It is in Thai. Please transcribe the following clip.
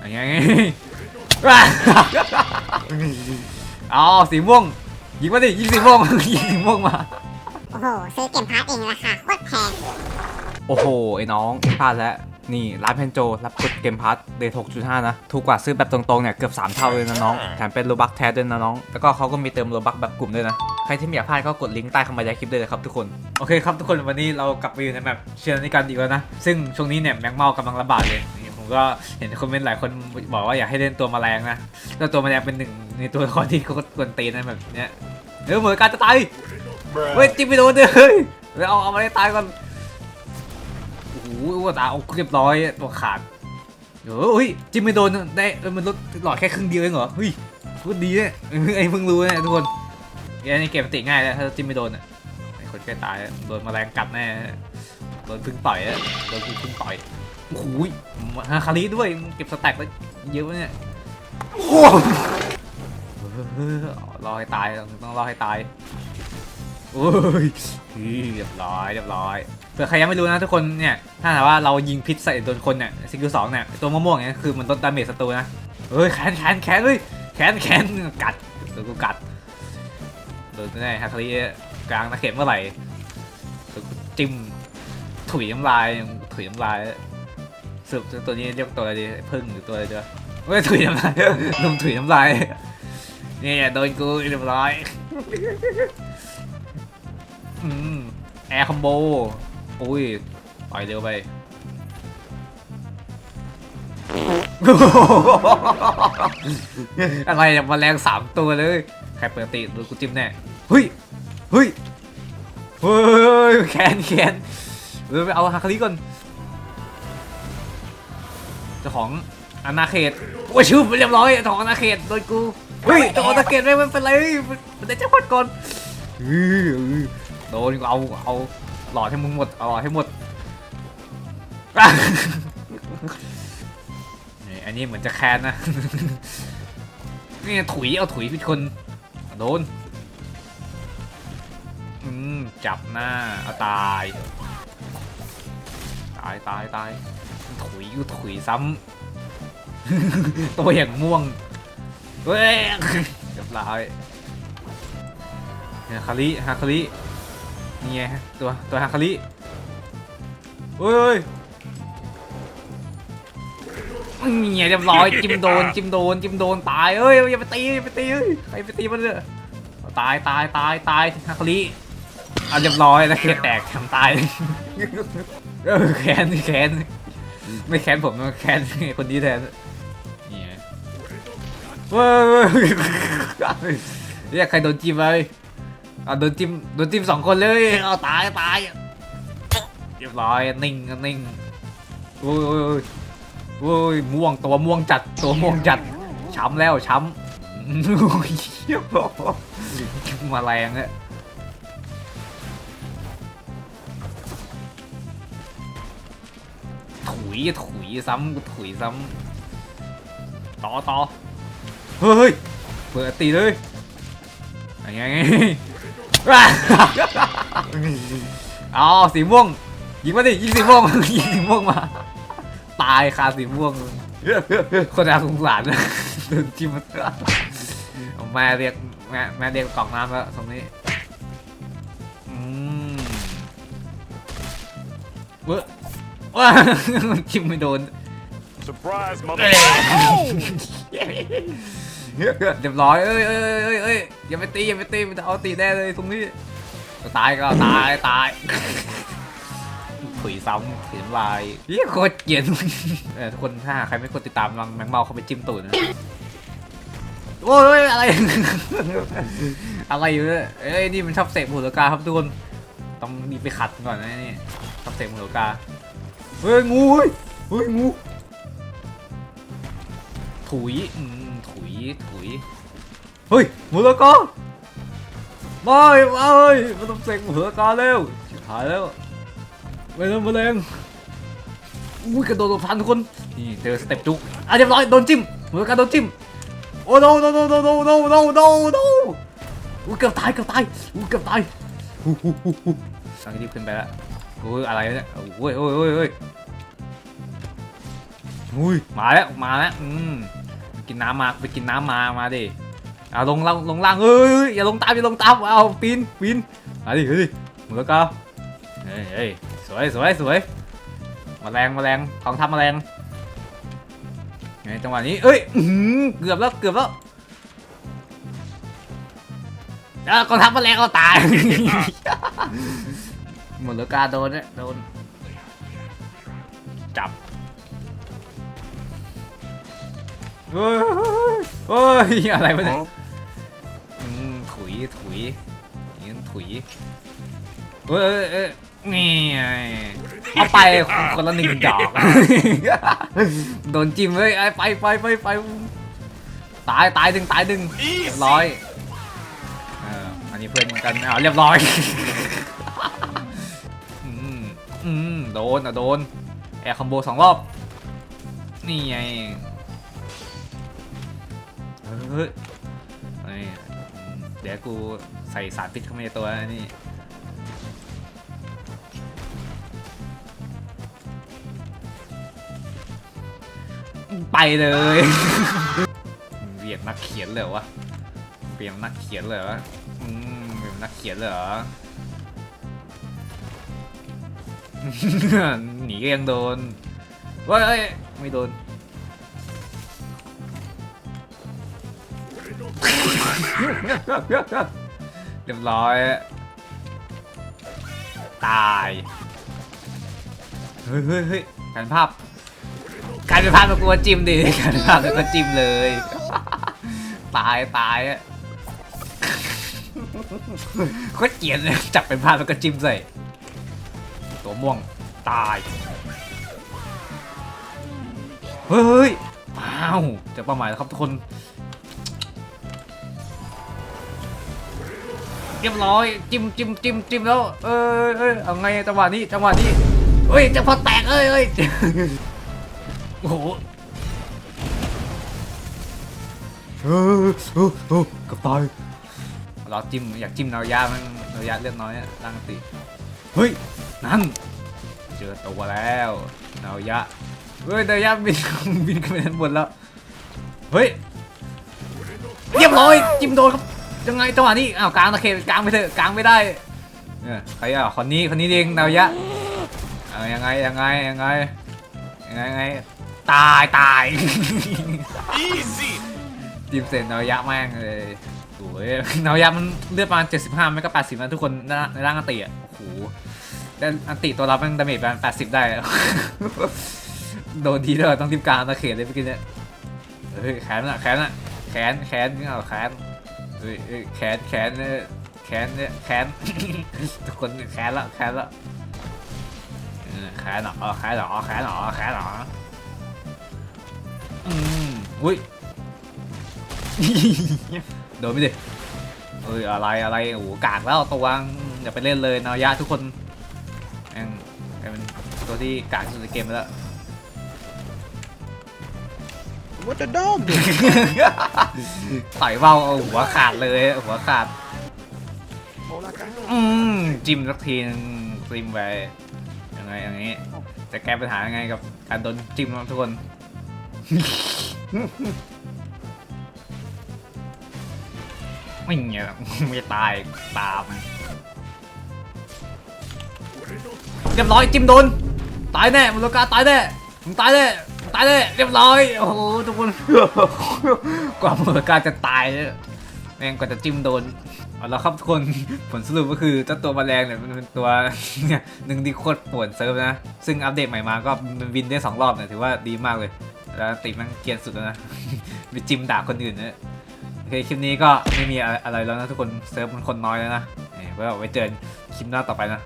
อย่างเงี้ยว้าเอาสีม่วงยิงมาดิยิงสีม่วงยิงสีม่วงมา โอ้โหซื้อเกมพาร์ทเองราคาโคตรแพง โอ้โห ไอ้น้องพลาดแล้ว นี่ร้านเพนโจ รับกดเกมพาร์ทเดย์6.5 นะ ถูกกว่าซื้อแบบตรงๆ เนี่ย เกือบ 3 เท่าเลยนะน้อง แถมเป็นโลบักแท้ด้วยนะน้อง แล้วก็เขาก็มีเติมโลบักแบบกลุ่มด้วยนะ ใครที่ไม่อยากพลาดก็กดลิงก์ใต้คำบรรยายคลิปเลยนะครับทุกคน โอเคครับทุกคนวันนี้เรากลับมาอยู่ในแบบเชียร์นี้กันอีกแล้วนะ ซึ่งช่วงนี้เนี่ยแมงเมากำลังระบาดเลยนี่ผม ก็เห็นคอมเมนต์หลายคนบอกว่าอยากให้เล่นตัวแมลงนะแล้วตัวแมลงเป็นหนึ่งในตัวละครที่เขากวนตีนนะแบบเนี้ยเออเหมือนการจะตายเฮ้ยจิ้มไปโดนเลยเฮ้ยเอาเอามาได้ตายก่อนโอ้โหตาเอาเรียบร้อยตัวขาดเดี๋ยวเฮ้ยจิ้มไม่โดนได้มันลดหลอดแค่ครึ่งเดียวเองเหรอเฮ้ยพูดดีเนี่ยไอ้เพิ่งรู้เนี่ยทุกคนเนี่ยในเกมติง่ายแล้วถ้าจิ้มไม่โดนอะไอ้คนใกล้ตายโดนแมลงกัดแน่โดนพึ่งต่อยอะโดนพึ่งต่อย โอ้โหฮาคาริด้วยเก็บสแต็กแล้เยอะวะเนี่ยโอ้โหเออรอให้ตายต้องรอให้ตายโอ้ยเรียบร้อยเรียบร้อยเผื่อใครยังไม่รู้นะทุกคนเนี่ยถ้าถามว่าเรายิงพิษใส่โดนคนเนี่ยสกิลสองเนี่ยตัวม่วงๆเนี่ยคือมันลดดาเมจศัตรูนะเฮ้ยแขนแขนแขนเฮ้ยแขนแขนกัดโดนกูกัดโดนไม่ฮัคาริกลางตะเข็บเมื่อไหร่จิ้มถุยน้ำลายถุยน้ำลาย สรุปตัวนี้เรียกตัวอะไรดีพึ่งหรือตัวอะไรดีวะไม่ถุยน้ำลายลุมถุยน้ำลายนี่โดนกูเรียบร้อยอืมแอร์คอมโบอุ้ยปล่อยเร็วไปอะไรเนี่ยแมาแรงสามตัวเลยใครเปิดติดูกูจิ้มแน่เฮ้ยเฮ้ยเฮ้ยแขนแขนเออไปเอาฮาคาริก่อน เจ้าของอาณาเขตโอ้ยชื่อเรียบร้อยเจ้าของอาณาเขตโดนกูเฮ้ยเจ้าของอาณาเขตไม่เป็นไรมันได้เจ้าพอดก่อนโดนกูเอาเอาหลอดให้มึงหมดเอาหลอดให้หมดนี่อันนี้เหมือนจะแคนนะนี่ถุยเอาถุยพิชคนโดนอืมจับหน้าเอาตาย ตายตายตาย ถุยกูถุยซ้ำ ตัวอย่างม่วง เว้ยเรียบร้อยฮาคาริฮาคารินี่ไงตัวตัวฮาคาริเฮ้ยนี่ไงเรียบร้อยจิ้มโดนจิ้มโดนจิ้มโดนตายเอ้ยอย่าไปตีอย่าไปตีใครไปตีมันเลยตายตายตายตายฮาคาริเอาเรียบร้อยแล้วเคแตกทำตายแค้นแค้น ไม่แค้นผมนะแค้นคนนี้แทนนี่ไงเว้ยเรียกใครโดนจิ้มไปเอาโดนจิ้มโดนจิ้มสองคนเลยเอาตายตายเรียบร้อยนิ่งนิ่งโอ้ยโอ้ยโอ้ยเว้ยม่วงตัวม่วงจัดตัวม่วงจัดช้ำแล้วช้ำอุ้ยมาแรงอะ ยถุยซ้ำกูถุยซ้ำต่อต่อเฮ้ยเปิดตีเลยยังไงเอาสีม่วงยิงมาดิยิงสีม่วงยิงสีม่วงมา ตายคาสีม่วงคนน่าสงสารนะโดนจิ้มมันแม่เรียกแม่แม่เรียกกล่องน้ำแล้วตรงนี้อืมเว้ย ว้าจิ้มไม่โดน Surprise, เ mother. รียบร้อยเอ้ยเอ้ยเอ้ยเอ้ยอย่าไปตีอย่าไปตีมันจะเอาตีแน่เลยตรงนี้ตายก็ตายตายถุยซ้ำถุยน้ำลายเฮียโคตรเกลียดเออทุกคนถ้าใครไม่กดติดตามลองแมงเมาเข้าไปจิ้มตูดนะโอ้ยอะไร อะไรอยู่เนี่ยเอ้ยนี่มันชอบเสกหูเหลือกาครับทุกคนต้องมีไปขัดก่อนนะนี่ชอบเสกหูเหลือกา เฮ้ยงูเฮ้ยเฮ้ยงูถุยอืมถุยถุยเฮ้ยหูเหลือกาไม่ไม่มันต้องเสกหูเหลือกาเร็วชิบหายแล้วไม่ต้องมาแรงอุ้ยกระโดดหลบทันทุกคนนี่เจอสเต็ปจุกอะเรียบร้อยโดนจิ้มหูเหลือกาโดนจิ้มโอ้ no no no no no no no no no อู้เกือบตายเกือบตายอู้เกือบตายอู้หูหูหูสั่งรีบขึ้นไปแล้ว โอ้ยอะไรเนี่ยโอ้ยโอ้ยโอ้ยโอ้ยอุ้ยมาแล้วมาแล้วอืมกินน้ำมาไปกินน้ำมามาดิเอาลงล่างลงล่างเอ้ยอย่าลงตามอย่าลงตามเอาปีนปีนมาดิเฮ้ยมือก็เฮ้ยเฮ้ยสวยสวยสวยมาแรงมลงแมลงกองทัพแมลงไงจังหวะนี้เอ้ยเกือบแล้วเกือบแล้วอะกองทัพมาแมลงก็ตาย หมดแล้วกาโดนเนี่ยโดน จับเฮ้ยเฮ้ยอะไรวะเนี่ยอืมถุยถุยอย่างนี้ถุยเฮ้ยเอ้ยเอ้ยนี่ไงเอาไปคนละหนึ่งดอก โดนจิ้มเลยไอ้ไปไปไปไปตายตายดึงตายดึงเรียบร้อยเอออันนี้เพื่อนกันอ้าวเรียบร้อยอืม อืมโดนอะโดน แอร์คอมโบสองรอบ นี่ไงเฮ้ยเดี๋ยวกูใส่สารพิษเข้าไปในตัวนี่ไปเลยเรียนนักเขียนเลยวะเปลี่ยนนักเขียนเลยวะอืมเปลี่ยนนักเขียนเลยเหรอ หนีก็ยังโดนเว้ยเอ้ยไม่โดนเรียบร้อย ตาย เฮ้ยเฮ้ยเฮ้ยการภาพการเป็นภาพมันกลัวจิ้มดิการเป็นภาพมันก็จิ้มเลย ตายตายอะโคตรเกลียดเลยจับเป็นภาพแล้วก็จิ้มใส่ ตัวม่วงตาย เฮ้ยเอ้าวเจะเป้าหมายแล้วครับทุกคน เรียบร้อย จิ้มจิ้มจิ้มจิ้มแล้ว เอ้ยเอ้ยเอาไงจังหวะนี้จังหวะนี้เฮ้ยจะพอแตกเอ้ยเอ้ยโอ้โหเออเออเออกับตายเราจิ้มอยากจิ้มนาวยามันนาวยาเลือดน้อยอะร่างติเฮ้ย นั่น เจอตัวแล้วนาวยะเฮ้ยนายะบินบินขึ้นไปด้านบนแล้ว เฮ้ยเรียบร้อยจิ้มโดนครับยังไงจังหวะนี้อ้าวกลางตะเข็บกลางไปเถอะกลางไม่ได้เนี่ยใครอะคนนี้คนนี้เองนายะเอายังไงยังไงยังไงยังไงยังไงตายตายจิ้มเสร็จนายะแม่งเลยสวยนายะมันเลือดประมาณ75ไม่ก็ 80นะทุกคนในในร่างอันติอะ แต่อันติตัวรับแม่งดาเมจประมาณแปดสิบได้ โดนทีเดียวต้องทิมกลางตะเข็บเลยเมื่อกี้เนี่ยเฮ้ยแขนน่ะแขนน่ะแขนแขนเอาแขนเฮ้ยเฮ้ยแขนแขนเนี่ยแขนเนี่ยแขนทุกคนแขนละแขนละแขนหรอแขนหรอแขนหรอแขนหรออืมอุ้ยโดนไม่ดิเอ้ยอะไรอะไรโอ้โหกากแล้วตัวงอย่าไปเล่นเลยนายะทุกคน ที่กากที่สุดในเกมไปแล้ว What the dog do? ต่อยเบ้าเอาหัวขาดเลยหัวขาด Oh, like I อืมจิ้มสักทีนึงจิ้มไปยังไงอย่างนี้ จะแก้ปัญหายังไงกับการโดนจิ้มครับทุกคน ไม่เงี้ยไม่ตายตามเรียบร้อยจิ้มโดน ตายแน่มูลกาตายแน่มึงตายแน่มึงตายแน่เรียบร้อยโอ้โหทุกคนกว่ามูลกาจะตายเนี่ยแม่งกว่าจะจิ้มโดนเอาละครับทุกคนผลสรุปก็คือเจ้าตัวแมลงเนี่ยมันเป็นตัวหนึ่งที่โคตรป่วนเซิร์ฟนะ ซึ่งอัปเดตใหม่มาก็มันวินได้สองรอบเนี่ยถือว่าดีมากเลย แล้วติมันเกียนสุดแล้วนะไปจิ้มด่าคนอื่นนะโอเคคลิปนี้ก็ไม่มีอะไรแล้วนะทุกคนเซิร์ฟมันคนน้อยแล้วนะเอ้ยไว้เอไว้เจอคลิปหน้าต่อไปนะ